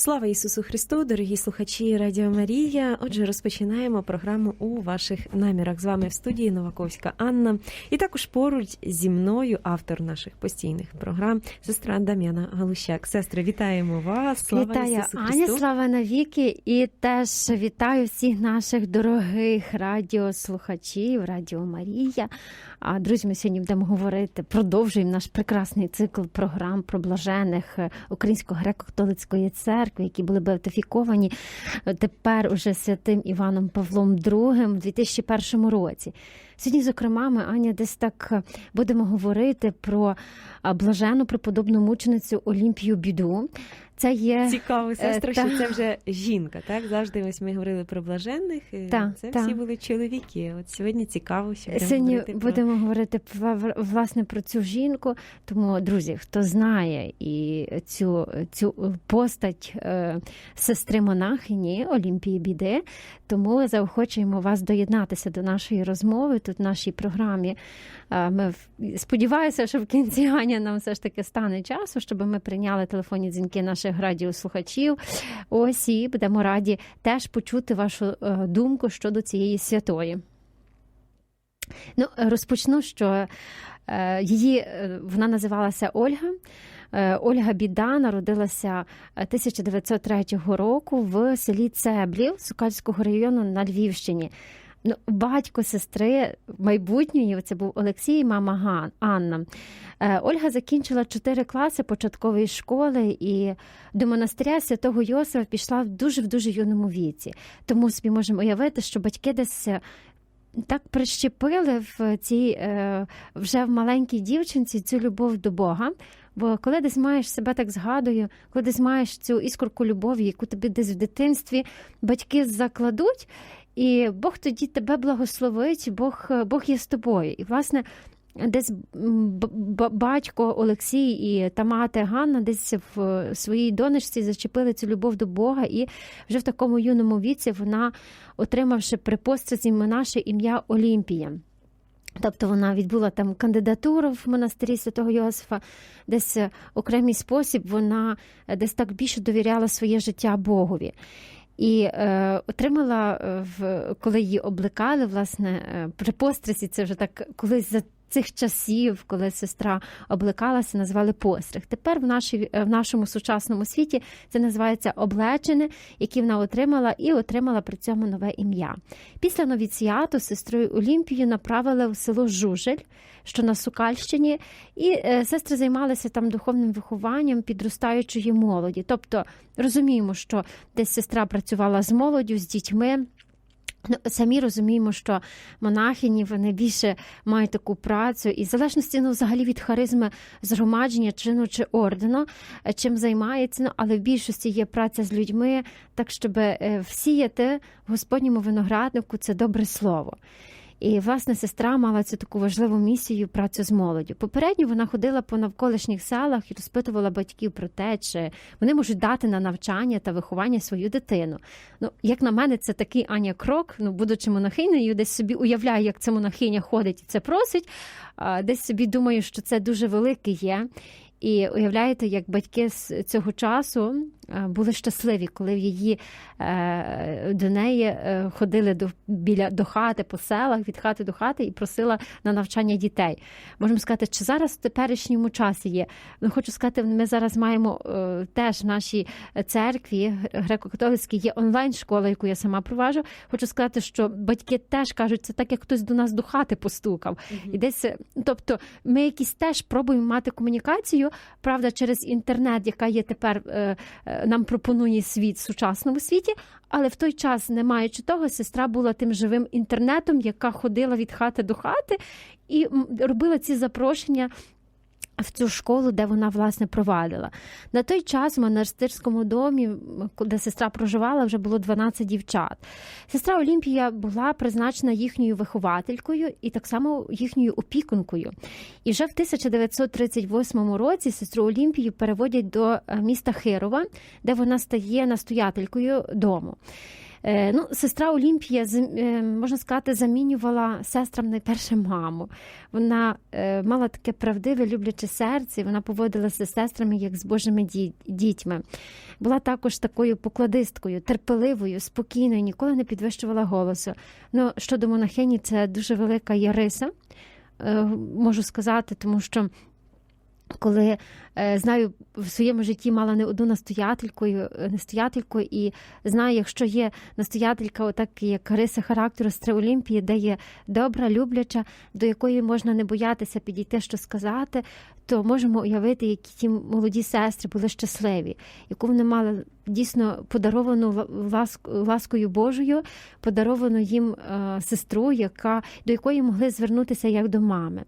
Слава Ісусу Христу, дорогі слухачі Радіо Марія. Отже, розпочинаємо програму у ваших намірах. З вами в студії Новаковська Анна. І також поруч зі мною автор наших постійних програм, сестра Дам'яна Галущак. Сестри, вітаємо вас! Слава Вітаю Ісусу Аня, слава навіки, і теж вітаю всіх наших дорогих радіослухачів, Радіо Марія. А друзі, ми сьогодні будемо говорити, продовжуємо наш прекрасний цикл програм про блажених Української греко-католицької церкви, які були беатифіковані тепер уже святим Іваном Павлом II в 2001 році. Сьогодні, зокрема, ми Аня десь так будемо говорити про блажену преподобну мученицю Олімпію Біду. Це є Цікаво, сестра, Е, що це вже жінка, так? Завжди ось ми говорили про блаженних. е, Та, це та. всі були чоловіки. От сьогодні цікаво, що будемо Сьогодні говорити про- будемо говорити вла- власне про цю жінку. Тому, друзі, хто знає і цю, цю постать е, сестри монахині Олімпії Біди, тому заохочуємо вас доєднатися до нашої розмови тут в нашій програмі. Е, Ми сподіваюся, що в кінці Аня нам все ж таки стане часу, щоб ми прийняли телефонні дзвінки наших радіослухачів. Ось і будемо раді теж почути вашу е, думку щодо цієї святої. Ну, розпочну, що е, її е, вона називалася Ольга. Ольга Біда народилася е, 1903 року в селі Цеблів Сукальського району на Львівщині. Ну, батько сестри майбутньої це був Олексій, мама Ган, Анна. Е, Ольга закінчила 4 класи початкової школи і до монастиря святого Йосифа пішла в дуже в дуже юному віці. Тому собі можемо уявити, що батьки десь е, так прищепили в цій е, вже в маленькій дівчинці цю любов до Бога. Бо коли десь маєш себе так згадую, коли десь маєш цю іскорку любові, яку тобі десь в дитинстві батьки закладуть, і Бог тоді тебе благословить, Бог, Бог є з тобою. І, власне, десь батько Олексій і та мати Ганна десь в своїй донечці зачепили цю любов до Бога, і вже в такому юному віці вона, отримавши при постриці наше ім'я Олімпія. Тобто вона відбула там кандидатуру в монастирі святого Йосифа, десь е, окремий спосіб вона е, десь так більше довіряла своє життя Богові. І е, отримала, е, в, коли її облекали, власне, е, при пострисі, це вже так колись за цих часів, коли сестра облекалася, назвали постриг. Тепер в, нашій, е, в нашому сучасному світі це називається облечене, яке вона отримала, і отримала при цьому нове ім'я. Після новіціату сестрою Олімпію направили в село Жужель, що на Сукальщині, і е, сестри займалися там духовним вихованням підростаючої молоді. Тобто розуміємо, що десь сестра працювала з молоддю, з дітьми. Ну, самі розуміємо, що монахині вони більше мають таку працю, і в залежності ну, взагалі від харизми згромадження, чину чи ордену, е, чим займається, ну, але в більшості є праця з людьми, так щоб е, всіяти в Господньому винограднику це добре слово. І власне сестра мала цю таку важливу місію працю з молоддю. Попередньо вона ходила по навколишніх селах і розпитувала батьків про те, чи вони можуть дати на навчання та виховання свою дитину. Ну, як на мене, це такий Аня крок. Ну, будучи монахинею, десь собі уявляю, як ця монахиня ходить і це просить. Десь собі думаю, що це дуже велике є. І уявляєте, як батьки з цього часу були щасливі, коли в її е, до неї е, ходили до біля до хати по селах, від хати до хати і просила на навчання дітей. Можемо сказати, чи зараз в теперішньому часі є. Ну хочу сказати, ми зараз маємо е, теж в нашій церкві греко-католицькій є онлайн-школа, яку я сама проваджу. Хочу сказати, що батьки теж кажуть, це так, як хтось до нас до хати постукав. І десь, е, тобто, ми якісь теж пробуємо мати комунікацію, правда, через інтернет, яка є тепер, е, е, нам пропонує світ в сучасному світі. Але в той час, не маючи того, сестра була тим живим інтернетом, яка ходила від хати до хати і робила ці запрошення. В цю школу, де вона власне провадила. На той час в монастирському домі, де сестра проживала, вже було 12 дівчат. Сестра Олімпія була призначена їхньою вихователькою і так само їхньою опікункою. І вже в 1938 році сестру Олімпію переводять до е, міста Хирова, де вона стає настоятелькою дому. Е, Ну, сестра Олімпія, е, можна сказати, замінювала сестрам найперше маму. Вона е, мала таке правдиве, любляче серце, і вона поводилася з сестрами як з Божими дітьми. Була також такою покладисткою, терпеливою, спокійною, ніколи не підвищувала голосу. Ну, щодо монахині, це дуже велика яриса, можу сказати, тому що. Коли знаю в своєму житті мала не одну настоятельку, і, е, настоятельку, і знаю, якщо є настоятелька, отак як риса характеру сестри Олімпії, де є добра, любляча, до якої можна не боятися підійти, що сказати, то можемо уявити, які ті молоді сестри були щасливі, яку вони мали дійсно подаровану ла- ласкою Божою, подаровану їм е, сестру, яка, до якої могли звернутися як до мами.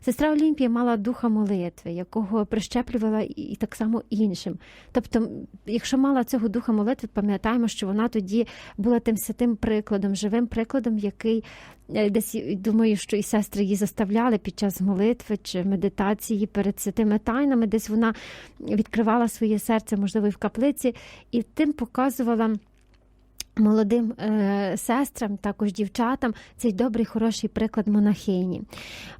Сестра Олімпія мала духа молитви, якого прищеплювала і, і так само іншим. Тобто, якщо мала цього духа молитви, пам'ятаємо, що вона тоді була тим святим прикладом, живим прикладом, який е, десь думаю, що і сестри її заставляли під час молитви чи медитації перед святими тайнами, десь вона відкривала своє серце, можливо, і в каплиці, і тим показувала. Молодим е, сестрам, також дівчатам, цей добрий, хороший приклад монахині.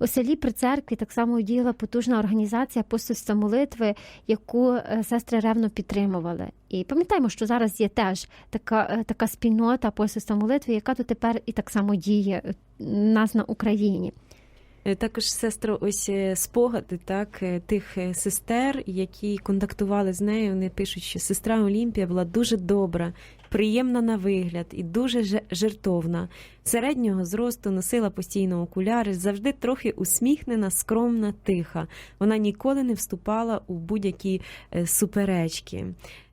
У селі при церкві так само діяла потужна організація апостольства молитви, яку е, сестри ревно підтримували. І пам'ятаємо, що зараз є теж така, е, така спільнота апостольства молитви, яка тут тепер і так само діє е, нас на Україні. Також сестро, ось спогади так тих сестер, які контактували з нею. Вони пишуть, що сестра Олімпія була дуже добра, приємна на вигляд і дуже жертовна. Середнього зросту носила постійно окуляри, завжди трохи усміхнена, скромна, тиха. Вона ніколи не вступала у будь-які е, суперечки.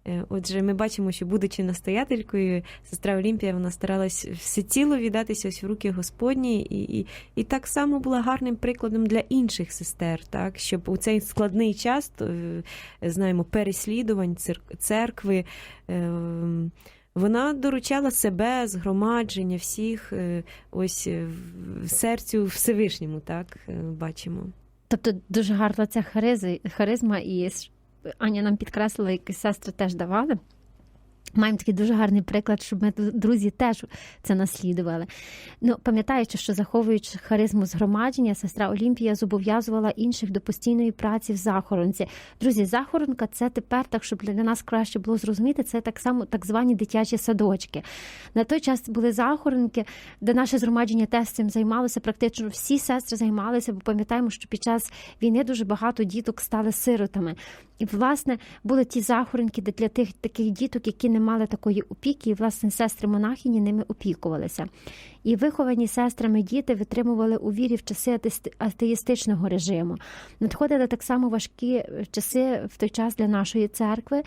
Е, Отже, ми бачимо, що, будучи настоятелькою, сестра Олімпія вона старалась всеціло віддатися ось в руки Господні, і, і, і так само була гарним прикладом для інших сестер, так щоб у цей складний час е, знаємо переслідувань цер- церкви. Вона доручала себе, згромадження всіх е, ось е, в серцю Всевишньому, так е, бачимо. Тобто дуже гарна ця харизма, і Аня нам підкреслила, які сестри теж давали. Маємо такий дуже гарний приклад, щоб ми друзі теж це наслідували. Ну, пам'ятаючи, що заховуючи харизму згромадження, сестра Олімпія зобов'язувала інших до постійної праці в захоронці. Друзі, захоронка це тепер, так щоб для нас краще було зрозуміти, це так само так звані дитячі садочки. На той час були захоронки, де наше згромадження теж цим займалося. Практично всі сестри займалися, бо пам'ятаємо, що під час війни дуже багато діток стали сиротами. І, власне, були ті захоронки для тих таких діток, які не мали такої опіки, і власне сестри монахині ними опікувалися. І виховані сестрами діти витримували у вірі в часи атеїсти- атеїстичного режиму. Надходили так само важкі е, часи в той час для нашої церкви,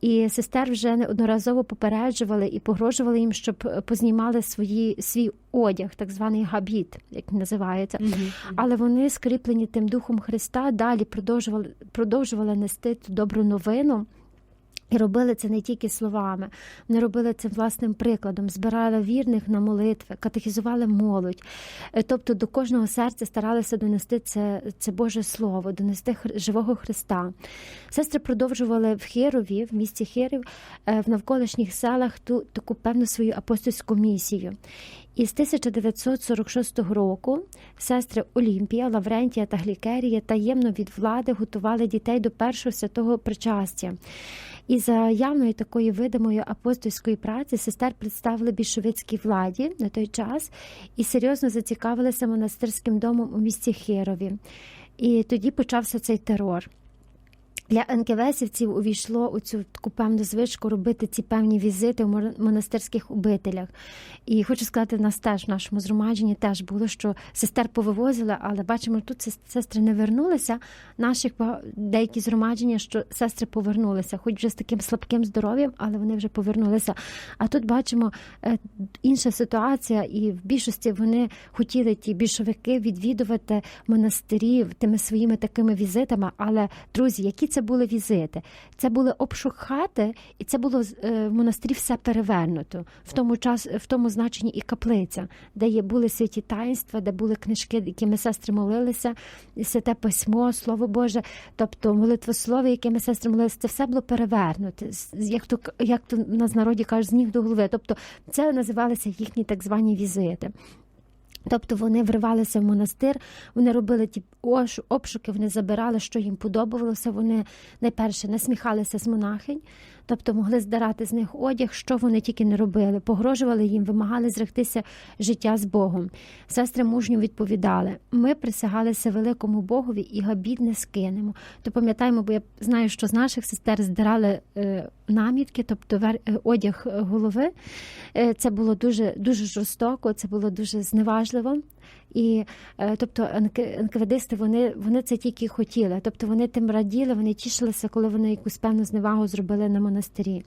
і сестер вже неодноразово попереджували і погрожували їм, щоб е, познімали свої, свій одяг, так званий габіт, як називається. Але вони, скріплені тим духом Христа, далі продовжували, продовжували нести ту добру новину. І робили це не тільки словами, вони робили це власним прикладом, збирали вірних на молитви, катехізували молодь. Е, Тобто до кожного серця старалися донести це, це Боже Слово, донести живого Христа. Сестри продовжували в Хирові, в місті Хирів, е, в навколишніх селах ту таку певну свою апостольську місію. І з 1946 року сестри Олімпія, Лаврентія та Глікерія таємно від влади готували дітей до першого святого причастя. І за явною такої видимої апостольської праці сестер представили більшовицькій владі на той час і серйозно зацікавилися монастирським домом у місті Хирові. І тоді почався цей терор. Для НКВСівців увійшло у цю таку певну звичку робити ці певні візити в монастирських обителях. І хочу сказати, нас теж в нашому згромадженні теж було, що сестер повивозили, але бачимо, тут сестри не вернулися. Наших деякі згромадження, що сестри повернулися, хоч вже з таким слабким здоров'ям, але вони вже повернулися. А тут бачимо е, інша ситуація, і в більшості вони хотіли ті більшовики відвідувати монастирів тими своїми такими візитами. Але друзі, які це були візити. Це були обшук хати, і це було е, в монастирі все перевернуто. В тому час, в тому значенні і каплиця, де є були святі таїнства, де були книжки, якими сестри молилися, святе письмо, слово Боже, тобто молитвослов'я, якими сестри молилися, це все було перевернуте. Як то як то нас народі кажуть, з ніг до голови. Тобто це називалися їхні так звані візити. Тобто вони вривалися в монастир, вони робили ті обшуки, вони забирали, що їм подобалося. Вони найперше насміхалися з монахинь, тобто могли здарати з них одяг, що вони тільки не робили, погрожували їм, вимагали зректися життя з Богом. Сестри мужньо відповідали: ми присягалися великому Богові і габід не скинемо. То пам'ятаємо, бо я знаю, що з наших сестер здирали е, намітки, тобто е, одяг голови. Е, Це було дуже дуже жорстоко, це було дуже зневажливо. І е, тобто НК- НКВДисти вони, вони це тільки хотіли. Тобто вони тим раділи, вони тішилися, коли вони якусь певну зневагу зробили на монастирі.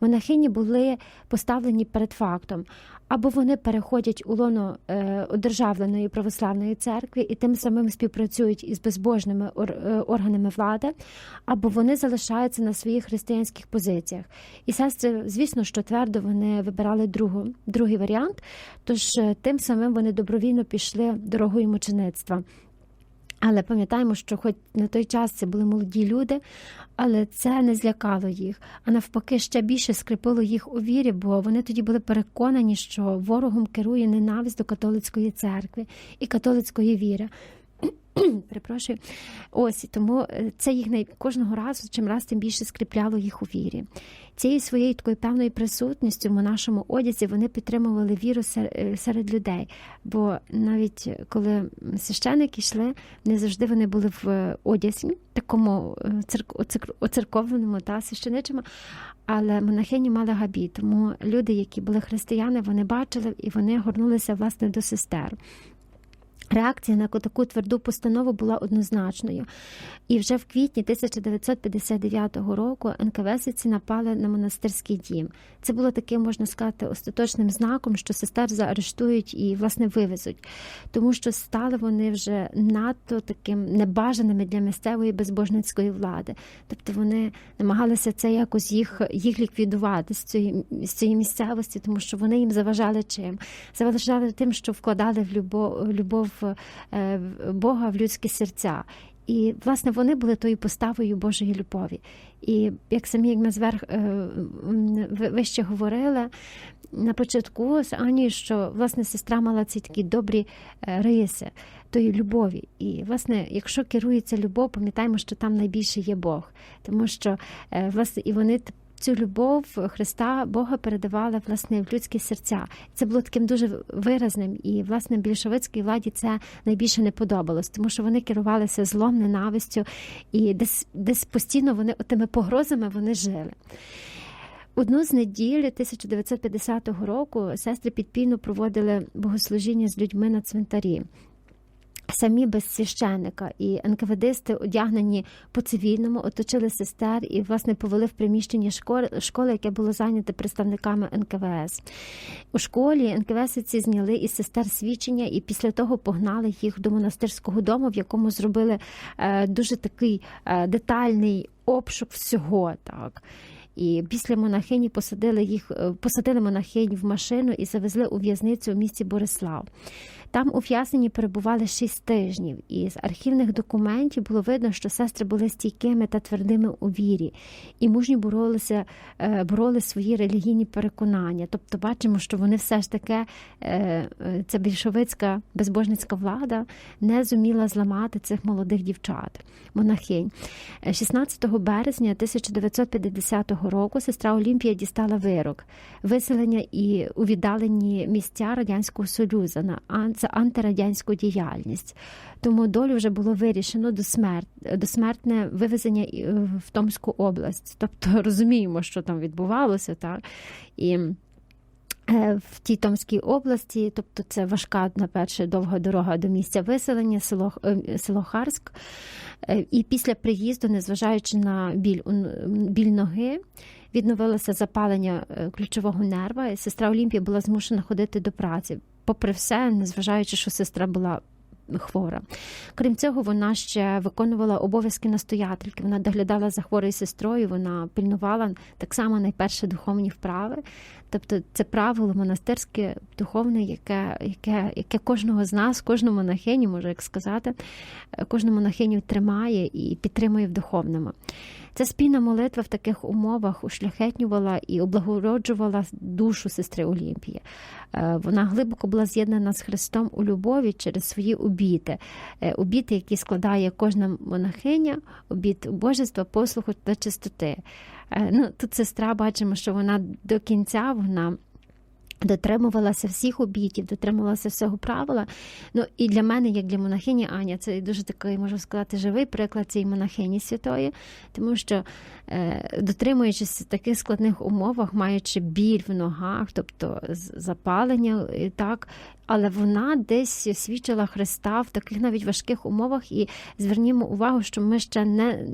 Монахині були поставлені перед фактом. Або вони переходять у лоно е, одержавленої православної церкви і тим самим співпрацюють із безбожними е, органами влади, або вони залишаються на своїх християнських позиціях. І сестри, звісно, що твердо вони вибирали другу, другий варіант, тож тим самим вони добровільно пішли дорогою мучеництва. Але пам'ятаємо, що хоч на той час це були молоді люди, але це не злякало їх, а навпаки, ще більше скріпило їх у вірі, бо вони тоді були переконані, що ворогом керує ненависть до католицької церкви і католицької віри. Перепрошую, ось тому е, це їх най... кожного разу чим раз тим більше скріпляло їх у вірі. Цією своєю такою певною присутністю в нашому одязі вони підтримували віру е, серед людей. Бо навіть коли священики йшли, не завжди вони були в е, одязі, такому е, церк... оцерковленому та священичому, але монахині мали габі. Тому люди, які були християни, вони бачили і вони горнулися власне до сестер. Реакція на таку тверду постанову була однозначною. І вже в квітні 1959 року НКВСиці напали на монастирський дім. Це було таким, можна сказати, остаточним знаком, що сестер заарештують і власне вивезуть, тому що стали вони вже надто таким небажаними для місцевої безбожницької влади. Тобто вони намагалися це якось їх, їх ліквідувати з цієї, з цієї місцевості, тому що вони їм заважали чим? Заважали тим, що вкладали в любов е, Бога в людські серця. І, власне, вони були тою поставою Божої любові. І як самі, як ми зверх е, вище говорили на початку з Ані, що власне сестра мала ці такі добрі е, риси тої любові. І, власне, якщо керується любов, пам'ятаємо, що там найбільше є Бог, тому що власне і вони цю любов Христа Бога передавали власне в людські серця. Це було таким дуже виразним, і власне більшовицькій владі це найбільше не подобалось, тому що вони керувалися злом, ненавистю, і десь десь постійно вони тими погрозами вони жили. Одну з неділь 1950 року сестри підпільно проводили богослужіння з людьми на цвинтарі. Самі без священника і НКВДисти, одягнені по цивільному, оточили сестер і власне повели в приміщення школи, школи, яке було зайняте представниками НКВС. У школі НКВСиці зняли із сестер свідчення і після того погнали їх до монастирського дому, в якому зробили е, дуже такий е, детальний обшук всього. Так. І після монахині посадили їх, е, посадили монахинь в машину і завезли у в'язницю у місті Борислав. Там ув'язнені перебували шість тижнів, і з архівних документів було видно, що сестри були стійкими та твердими у вірі, і мужньо боролися, е, бороли свої релігійні переконання. Тобто, бачимо, що вони все ж таки, е, е, ця більшовицька безбожницька влада не зуміла зламати цих молодих дівчат, монахинь. Е, 16 березня 1950 року сестра Олімпія дістала вирок виселення і у віддалені місця радянського союзу на ан- за антирадянську діяльність. Тому долю вже було вирішено до смерт досмертне вивезення е, в Томську область. Тобто розуміємо, що там відбувалося, так і. е, В тій Томській області, тобто це важка на перше довга дорога до місця виселення, село, е, село Харськ. І після приїзду, незважаючи на біль, біль ноги, відновилося запалення ключового нерва, і сестра Олімпія була змушена ходити до праці. Попри все, незважаючи, що сестра була хвора. Крім цього, вона ще виконувала обов'язки настоятельки. Вона доглядала за хворою сестрою, вона пильнувала так само найперше духовні вправи. Тобто це правило монастирське, духовне, яке, яке, яке кожного з нас, кожну монахиню, можу як сказати, кожну монахиню тримає і підтримує в духовному. Ця спільна молитва в таких умовах ушляхетнювала і облагороджувала душу сестри Олімпії. Е, Вона глибоко була з'єднана з Христом у любові через свої обіти, Е, обіти, які складає кожна монахиня, обіт божества, послуху та чистоти. Е, Ну, тут сестра бачимо, що вона до кінця вона. Дотримувалася всіх обітів, дотримувалася всього правила. Ну і для мене, як для монахині Аня, це дуже такий, можу сказати, живий приклад цієї монахині святої, тому що дотримуючись в таких складних умовах, маючи біль в ногах, тобто запалення, і так, але вона десь свідчила Христа в таких навіть важких умовах. І звернімо увагу, що ми ще не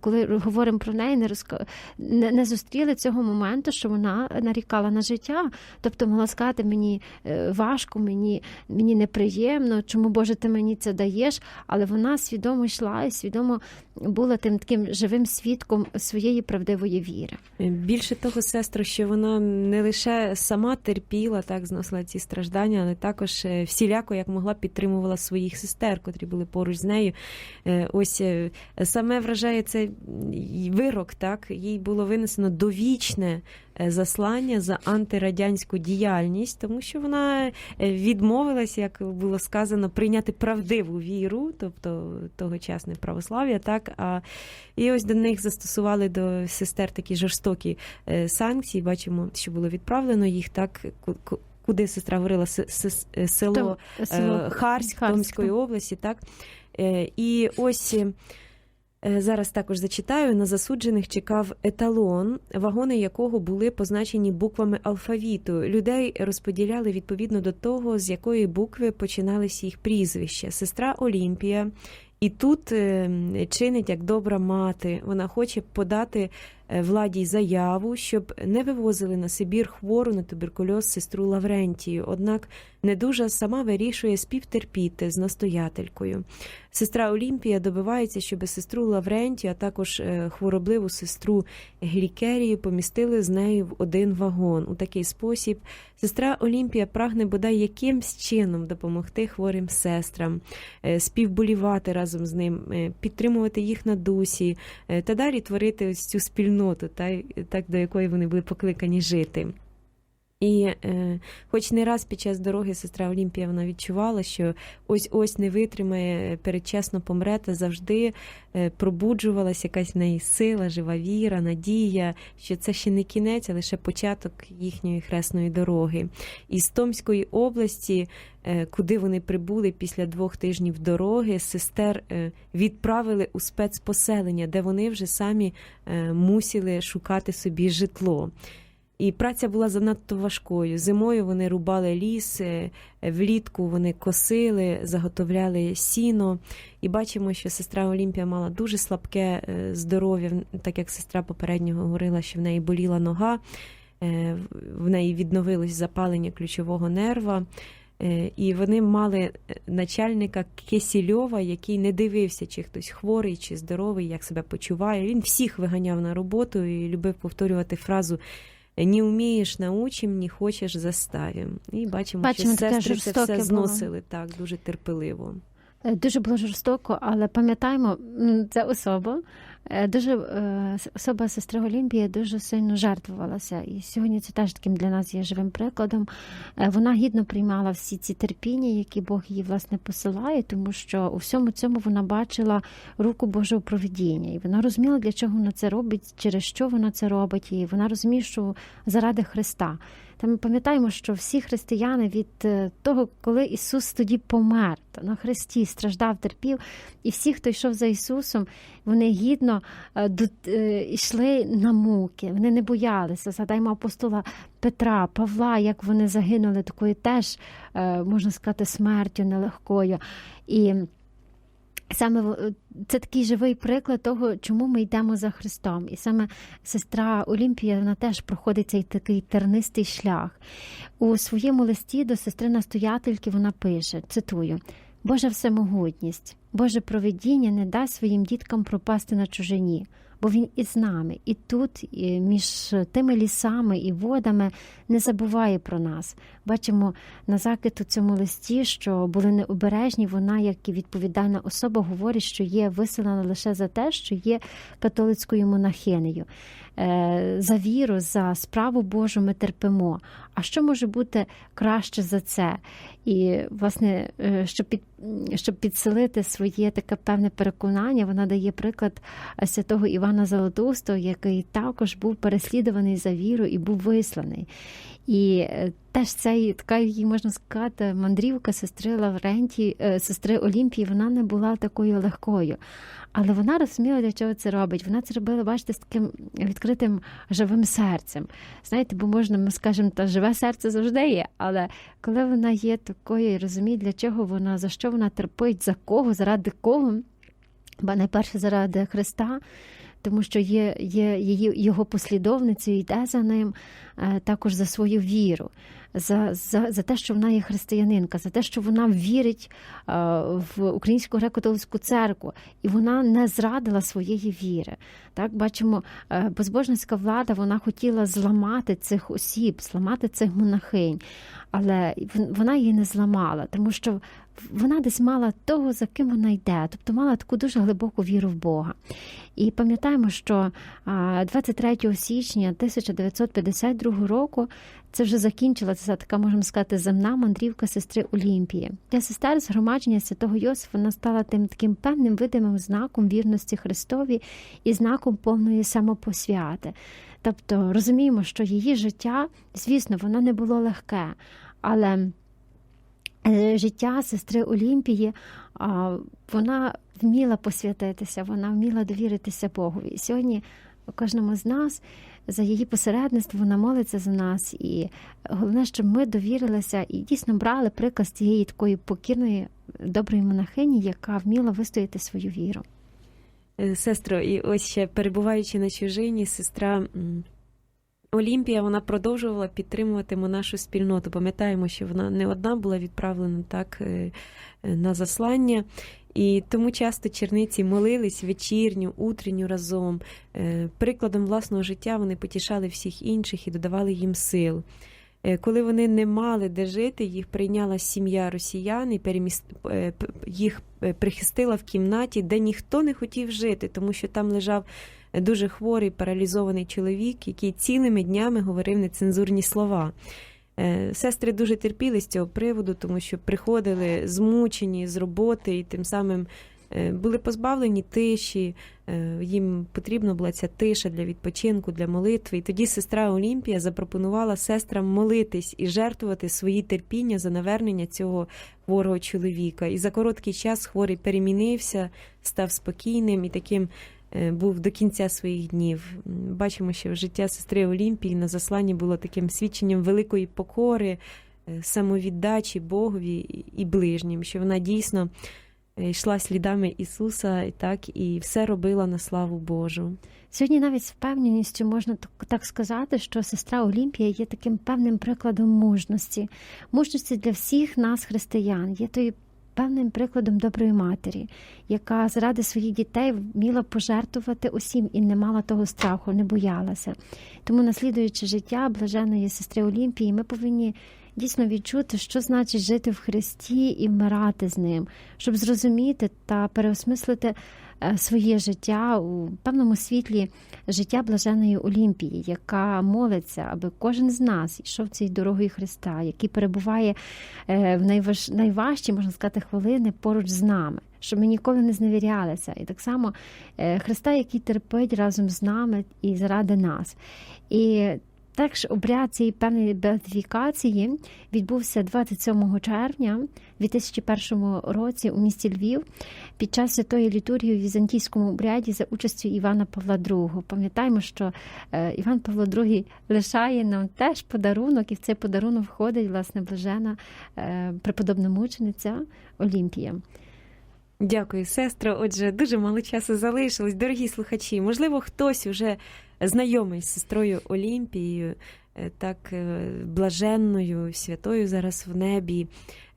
коли говоримо про неї, не розка... не, не зустріли цього моменту, що вона нарікала на життя. Тобто могла сказати, мені е, важко, мені, мені неприємно, чому Боже ти мені це даєш, але вона свідомо йшла і свідомо була тим таким живим свідком своєї правдивої віри. Більше того, сестро, що вона не лише сама терпіла, так зносила ці страждання, але також е, всіляко як могла підтримувала своїх сестер, котрі були поруч з нею. Е, Ось е, саме вражає це й вирок, так їй було винесено довічне заслання за антирадянську діяльність, тому що вона е, відмовилась, як було сказано, прийняти правдиву віру, тобто тогочасне православ'я, так а і ось до них застосували до сестер такі жорстокі е, санкції. Бачимо, що було відправлено їх так. ку- ку- Куди сестра говорила е, село е, Харськ Томської області, так Е, і ось. Е, Зараз також зачитаю на засуджених чекав еталон, вагони якого були позначені буквами алфавіту. Людей розподіляли відповідно до того, з якої букви починалися їх прізвища. Сестра Олімпія. І тут е, чинить як добра мати. Вона хоче подати владі заяву, щоб не вивозили на Сибір хвору на туберкульоз сестру Лаврентію. Однак недужа сама вирішує співтерпіти з настоятелькою. Сестра Олімпія добивається, щоб сестру Лаврентію, а також е, хворобливу сестру Глікерію помістили з нею в один вагон. У такий спосіб сестра Олімпія прагне бодай якимсь чином допомогти хворим сестрам, е, співболівати разом з ним, е, підтримувати їх на дусі е, та далі творити ось цю спільноту, та, й- так, до якої вони були покликані жити. І е, хоч не раз під час дороги сестра Олімпія вона відчувала, що ось ось не витримає, передчасно помре, та завжди е, пробуджувалася якась в неї сила, жива віра, надія, що це ще не кінець, а лише початок їхньої хресної дороги. Із Томської області, е, куди вони прибули після двох тижнів дороги, сестер е, відправили у спецпоселення, де вони вже самі е, мусили шукати собі житло. І праця була занадто важкою. Зимою вони рубали ліс, влітку вони косили, заготовляли сіно. І бачимо, що сестра Олімпія мала дуже слабке е, здоров'я, так як сестра попередньо говорила, що в неї боліла нога, е, в неї відновилось запалення ключового нерва. Е, І вони мали начальника Кисільова, який не дивився, чи хтось хворий, чи здоровий, як себе почуває. Він всіх виганяв на роботу і любив повторювати фразу не вмієш научим, не хочеш заставим. І бачимо, Бачимо, що сестри це все було. зносили так, дуже терпеливо. Е, Дуже було жорстоко, але пам'ятаємо, це особа. Е, Дуже е, особа сестри Олімпії дуже сильно жертвувалася. І сьогодні це теж таким для нас є живим прикладом. Е, Вона гідно приймала всі ці терпіння, які Бог їй власне посилає, тому що у всьому цьому вона бачила руку Божого провидіння. І вона розуміла, для чого вона це робить, через що вона це робить, і вона розуміє, що заради Христа. Та ми пам'ятаємо, що всі християни від того, коли Ісус тоді помер та на Христі, страждав, терпів, і всі, хто йшов за Ісусом, вони гідно е, е, йшли на муки, вони не боялися. Згадаймо апостола Петра, Павла, як вони загинули такою теж, е, можна сказати, смертю нелегкою. І Саме це такий живий приклад того, чому ми йдемо за Христом. І саме сестра Олімпія вона теж проходить цей такий тернистий шлях. У своєму листі до сестри настоятельки вона пише: цитую. Божа всемогутність, Боже провидіння не дасть своїм діткам пропасти на чужині, бо Він із нами, і тут, і між тими лісами і водами, не забуває про нас. Бачимо на закид у цьому листі, що були необережні. Вона, як і відповідальна особа, говорить, що є виселена лише за те, що є католицькою монахинею. Е, За віру, за справу Божу ми терпимо. А що може бути краще за це? І, власне, е, щоб під щоб підсилити своє таке певне переконання, вона дає приклад е, святого Івана Золотоустого, який також був переслідуваний за віру і був висланий. І е, теж ця така її можна сказати, мандрівка сестри Лавренті, е, сестри Олімпії, вона не була такою легкою. Але вона розуміла, для чого це робить. Вона це робила, бачите, з таким відкритим живим серцем. Знаєте, бо можна, ми скажемо, та живе серце завжди є. Але коли вона є такою і розуміє, для чого вона, за що вона терпить, за кого, заради кого, бо найперше заради Христа. Тому що є, є її його послідовницею, йде за ним е, також за свою віру, за, за, за те, що вона є християнинка, за те, що вона вірить е, в Українську греко-католицьку церкву, і вона не зрадила своєї віри. Так, бачимо, е, безбожницька влада вона хотіла зламати цих осіб, зламати цих монахинь, але вона її не зламала, тому що вона десь мала того, за ким вона йде, тобто мала таку дуже глибоку віру в Бога. І пам'ятаємо, що 23 січня 1952 року це вже закінчилася така, можемо сказати, земна мандрівка сестри Олімпії. Для сестер згромадження святого Йосифа вона стала тим таким певним видимим знаком вірності Христові і знаком повної самопосвяти. Тобто розуміємо, що її життя, звісно, воно не було легке, але життя сестри Олімпії, вона вміла посвятитися, вона вміла довіритися Богові. І сьогодні кожному з нас за її посередництво вона молиться за нас. І головне, щоб ми довірилися і дійсно брали приклад цієї такої покірної, доброї монахині, яка вміла вистояти свою віру. Сестро, і ось ще перебуваючи на чужині, сестра. Олімпія вона продовжувала підтримувати нашу спільноту. Пам'ятаємо, що вона не одна була відправлена так на заслання, і тому часто черниці молились вечірню, утренню разом. Прикладом власного життя вони потішали всіх інших і додавали їм сил. Коли вони не мали де жити, їх прийняла сім'я росіян і переміст... їх прихистила в кімнаті, де ніхто не хотів жити, тому що там лежав дуже хворий паралізований чоловік, який цілими днями говорив нецензурні слова. Сестри дуже терпіли з цього приводу, тому що приходили змучені з роботи і тим самим були позбавлені тиші. Їм потрібна була ця тиша для відпочинку, для молитви. І тоді сестра Олімпія запропонувала сестрам молитись і жертвувати свої терпіння за навернення цього хворого чоловіка. І за короткий час хворий перемінився, став спокійним і таким був до кінця своїх днів. Бачимо, що життя сестри Олімпії на засланні було таким свідченням великої покори, самовіддачі Богові і ближнім, що вона дійсно йшла слідами Ісуса, так і все робила на славу Божу. Сьогодні навіть з впевненістю можна так сказати, що сестра Олімпія є таким певним прикладом мужності, мужності для всіх нас, християн, є тою певним прикладом доброї матері, яка заради своїх дітей вміла пожертвувати усім і не мала того страху, не боялася. Тому, наслідуючи життя блаженої сестри Олімпії, ми повинні дійсно відчути, що значить жити в Христі і вмирати з ним, щоб зрозуміти та переосмислити своє життя у певному світлі життя блаженої Олімпії, яка молиться, аби кожен з нас йшов цією дорогою Христа, який перебуває в найваж... найважчі, можна сказати, хвилини поруч з нами. Щоб ми ніколи не зневірялися. І так само Христа, який терпить разом з нами і заради нас. І також обряд цієї певної беатифікації відбувся 27 червня 2001 році у місті Львів під час святої літургії у візантійському обряді за участю Івана Павла II. Пам'ятаємо, що Іван Павло II лишає нам теж подарунок, і в цей подарунок входить власне блажена преподобна мучениця Олімпія. Дякую, сестро. Отже, дуже мало часу залишилось. Дорогі слухачі, можливо, хтось уже знайомий з сестрою Олімпією, так е, блаженною, святою зараз в небі.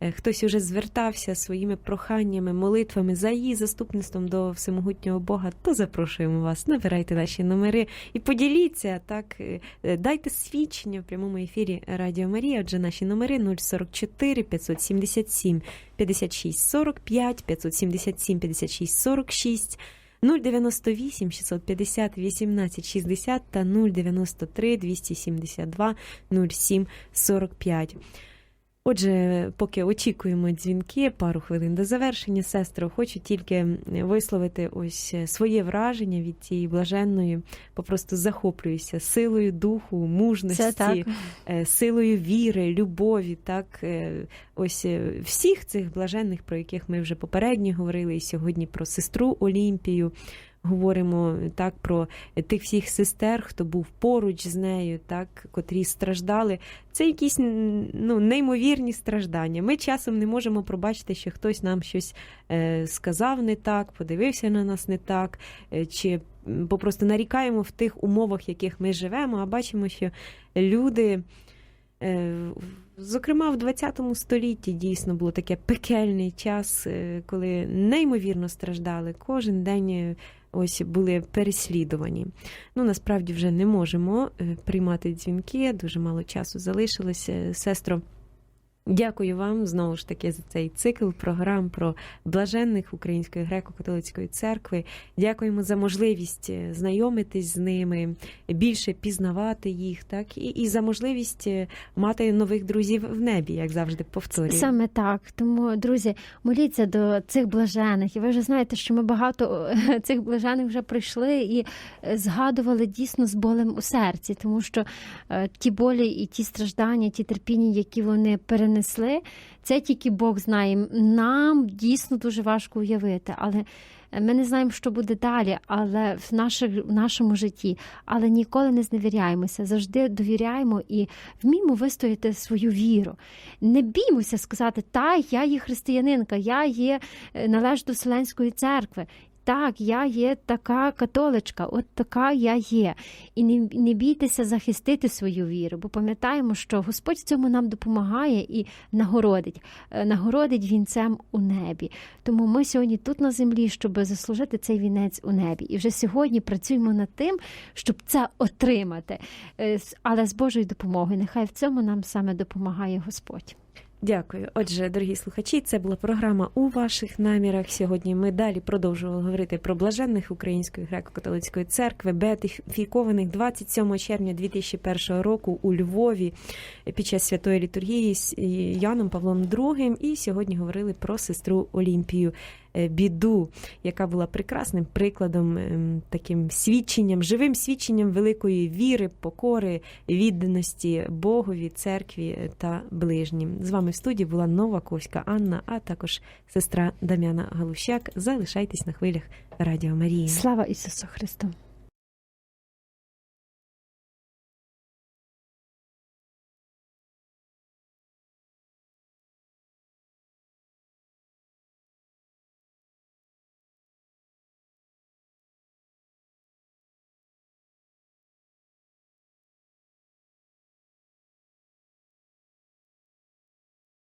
Е, Хтось уже звертався своїми проханнями, молитвами за її заступництвом до всемогутнього Бога, то запрошуємо вас, набирайте наші номери і поділіться, так, е, е, дайте свідчення в прямому ефірі Радіо Марія. Отже, наші номери 044 577 56 45, 577 56 46, 098 650 18 60 та 093 272 07 45. Отже, поки очікуємо дзвінки, пару хвилин до завершення, сестро, хочу тільки висловити ось своє враження від цієї блаженної, попросту захоплююся силою духу, мужності, е, силою віри, любові, так е, ось е, всіх цих блаженних, про яких ми вже попередньо говорили, і сьогодні про сестру Олімпію. Говоримо так про тих всіх сестер, хто був поруч з нею, так котрі страждали. Це якісь ну, неймовірні страждання. Ми часом не можемо пробачити, що хтось нам щось е, сказав не так, подивився на нас не так, е, чи попросту нарікаємо в тих умовах, в яких ми живемо, а бачимо, що люди. Е, Зокрема, в 20 столітті дійсно було таке пекельний час, коли неймовірно страждали. Кожен день ось були переслідувані. Ну, насправді вже не можемо е, приймати дзвінки, дуже мало часу залишилося. Сестро, дякую вам знову ж таки за цей цикл програм про блаженних Української греко-католицької церкви. Дякуємо за можливість е, знайомитись з ними, більше пізнавати їх, так і, і за можливість е, мати нових друзів в небі, як завжди повторюю. Саме так. Тому, друзі, моліться до цих блажених. І ви вже знаєте, що ми багато е, цих блажених вже прийшли і згадували дійсно з болем у серці, тому що ті болі і ті страждання, ті терпіння, які вони перенесли, це тільки Бог знає. Нам дійсно дуже важко уявити, але. Ми не знаємо, що буде далі, але в, наших, в нашому житті, але ніколи не зневіряємося, завжди довіряємо і вміємо вистояти свою віру. Не біймося сказати, та я є християнинка, я є е, належу до Вселенської церкви. Так, я є така католичка, от така я є. І не, не бійтеся захистити свою віру, бо пам'ятаємо, що Господь в цьому нам допомагає і нагородить, Е, нагородить вінцем у небі. Тому ми сьогодні тут на землі, щоб заслужити цей вінець у небі. І вже сьогодні працюємо над тим, щоб це отримати. Е, Але з Божою допомогою. Нехай в цьому нам саме допомагає Господь. Дякую. Отже, дорогі слухачі, це була програма у ваших намірах. Сьогодні ми далі продовжували говорити про блаженних Української греко-католицької церкви, беатифікованих 27 червня 2001 року у Львові під час святої літургії з Яном Павлом II. І сьогодні говорили про сестру Олімпію. Е, Біду, яка була прекрасним прикладом, ем, таким свідченням, живим свідченням великої віри, покори, відданості Богові, церкві та ближнім. З вами в студії була Новаковська Анна, а також сестра Дам'яна Галущак. Залишайтесь на хвилях Радіо Марії. Слава Ісусу Христу!